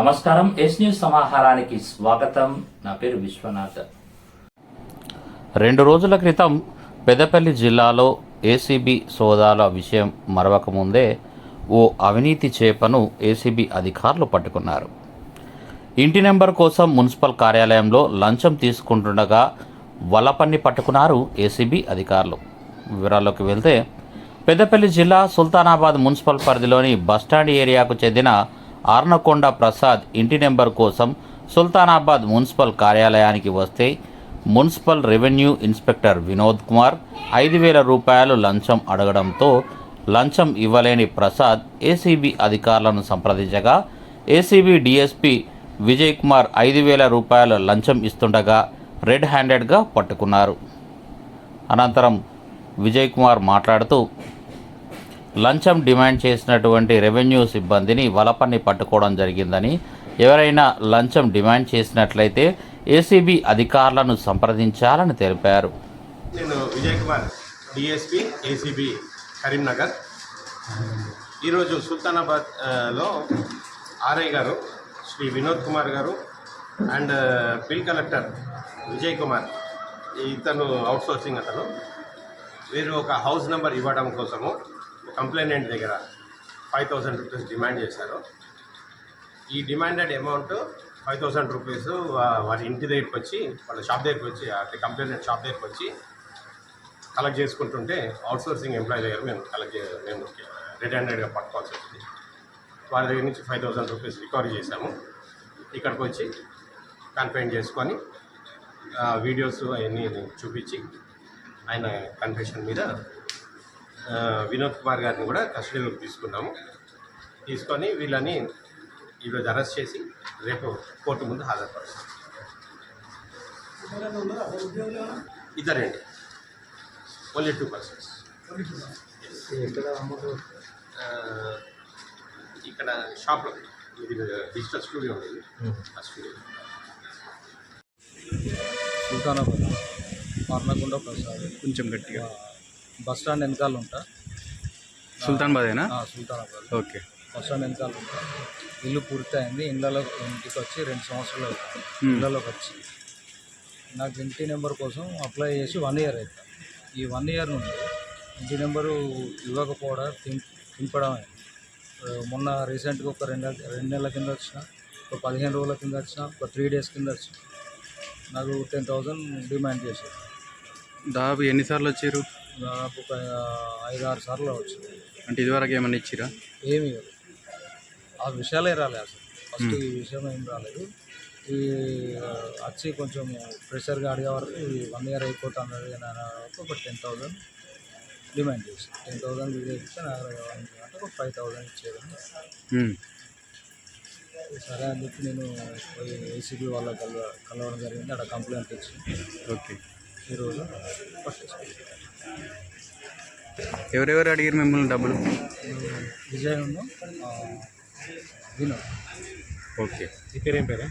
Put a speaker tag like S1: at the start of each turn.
S1: నమస్కారం yes news సమాహారానికి స్వాగతం. నా పేరు విశ్వనాథ్. రెండు రోజుల క్రితం పెదపల్లి జిల్లాలో ఏసీబీ సోదాల విషయం మరవకముందే ఓ అవినీతి చేపను ఏసీబీ అధికారులు పట్టుకున్నారు. ఇంటి నెంబర్ కోసం మున్సిపల్ కార్యాలయంలో లంచం తీసుకుంటుండగా వలపన్ని పట్టుకున్నారు ఏసీబీ అధికారులు. వివరాల్లోకి వెళ్తే పెద్దపల్లి జిల్లా సుల్తానాబాద్ మున్సిపల్ పరిధిలోని బస్టాండ్ ఏరియాకు చెందిన ఆర్నకొండ ప్రసాద్ ఇంటి నెంబర్ కోసం సుల్తానాబాద్ మున్సిపల్ కార్యాలయానికి వస్తే municipal revenue inspector Vinod Kumar ఐదు వేల రూపాయలు లంచం అడగడంతో లంచం ఇవ్వలేని ప్రసాద్ ఏసీబీ అధికారులను సంప్రదించగా ఏసీబీ డీఎస్పీ విజయ్ కుమార్ ఐదు వేల రూపాయల లంచం ఇస్తుండగా రెడ్ హ్యాండెడ్గా పట్టుకున్నారు. అనంతరం విజయ్ కుమార్ మాట్లాడుతూ లంచం డిమాండ్ చేసినటువంటి రెవెన్యూ సిబ్బందిని వలపన్ని పట్టుకోవడం జరిగిందని ఎవరైనా లంచం డిమాండ్ చేసినట్లయితే ఏసీబీ అధికారులను సంప్రదించాలని తెలిపారు.
S2: నేను విజయ్ కుమార్ డిఎస్పి ఏసీబీ కరీంనగర్. ఈరోజు సుల్తానాబాద్లో ఆర్ఐ గారు శ్రీ వినోద్ కుమార్ గారు and bill collector Vijay Kumar ఇతను అవుట్సోర్సింగ్ అతను. వీరు ఒక హౌస్ నెంబర్ ఇవ్వడం కోసము కంప్లైనెంట్ దగ్గర? ఫైవ్ థౌసండ్ రూపీస్ డిమాండ్ చేశారు. ఈ demanded amount five thousand rupees వారి ఇంటి దగ్గరికి వచ్చి వాళ్ళ షాప్ దగ్గరికి వచ్చి అంటే కంప్లైంట్ షాప్ దగ్గరికి వచ్చి కలెక్ట్ చేసుకుంటుంటే అవుట్సోర్సింగ్ ఎంప్లాయీ దగ్గర మేము కలెక్ట్ చే మేము రెడ్ హ్యాండెడ్గా పట్టుకోవాల్సి వచ్చింది. వారి దగ్గర నుంచి ఫైవ్ థౌసండ్ రూపీస్ రికవరీ చేశాము. ఇక్కడికి వచ్చి కన్ఫైన్ చేసుకొని వీడియోస్ అవన్నీ చూపించి ఆయన కన్ఫెషన్ మీద వినోద్ కుమార్ గారిని కూడా కస్టడీలోకి తీసుకున్నాము. తీసుకొని వీళ్ళని ఈరోజు అరెస్ట్ చేసి రేపు కోర్టు ముందు హాజరుపరుస్తాం. ఇద్దరండి ఓన్లీ టూ పర్సన్స్. ఇక్కడ షాప్లో ఇది డిజిటల్ స్టూడియో ఉండేది ఆ స్టూడియో.
S3: సుల్తానాబాద్ పార్నకొండ ప్రసాద్.
S4: కొంచెం గట్టిగా.
S3: బస్ స్టాండ్ వెనకాల ఉంటా.
S4: సుల్తాన్బాదేనా
S3: ఆ, సుల్తానాబాద్
S4: ఓకే.
S3: బస్ స్టాండ్ వెనకాల ఉంటా. ఇల్లు పూర్తి అయింది ఇళ్ళలో ఇంటికి వచ్చి రెండు సంవత్సరాలు అవుతుంది. ఇళ్ళలోకి వచ్చి. నాకు ఇంటి నెంబర్ కోసం అప్లై చేసి వన్ ఇయర్ అవుతుంది ఈ వన్ ఇయర్ నుండి ఇంటి నెంబరు ఇవ్వకపోవడం తిం- తింపడం మొన్న రీసెంట్గా ఒక రెండు రెండు నెలల కింద వచ్చిన ఒక పదిహేను రోజుల కింద వచ్చిన ఒక త్రీ డేస్ కింద వచ్చిన. నాకు టెన్ థౌజండ్ డిమాండ్ చేశారు.
S4: దాదాపు ఎన్నిసార్లు వచ్చారు?
S3: దాదాపు ఒక ఐదు ఆరు సార్లు వచ్చింది
S4: అంటే ఇదివరకు ఏమన్నా ఇచ్చిరా?
S3: ఏమి. ఆ విషయాలే రాలేదు అసలు. ఫస్ట్ ఈ విషయం ఏం రాలేదు. ఈ వచ్చి కొంచెం ప్రెషర్గా అడిగే వరకు ఈ వన్ ఇయర్ అయిపోతుంది అన్నప్పుడు ఒక టెన్ థౌజండ్ డిమాండ్ చేసి టెన్ థౌజండ్ ఇది ఇస్తే నాకు అంటే ఒక ఫైవ్ థౌజండ్ ఇచ్చేదని
S4: ఉమ్.
S3: సరే అని చెప్పి నేను పోయి ఏసీబీ వాళ్ళ కలవ కలవడం జరిగింది. అక్కడ కంప్లైంట్ ఇచ్చి
S4: ఓకే.
S3: ఈరోజు
S4: ఎవరెవరు అడిగారు మిమ్మల్ని డబ్బులు?
S3: విజయ్ వినోద్.
S4: ఓకే.
S3: పేరు ఏం పేరు?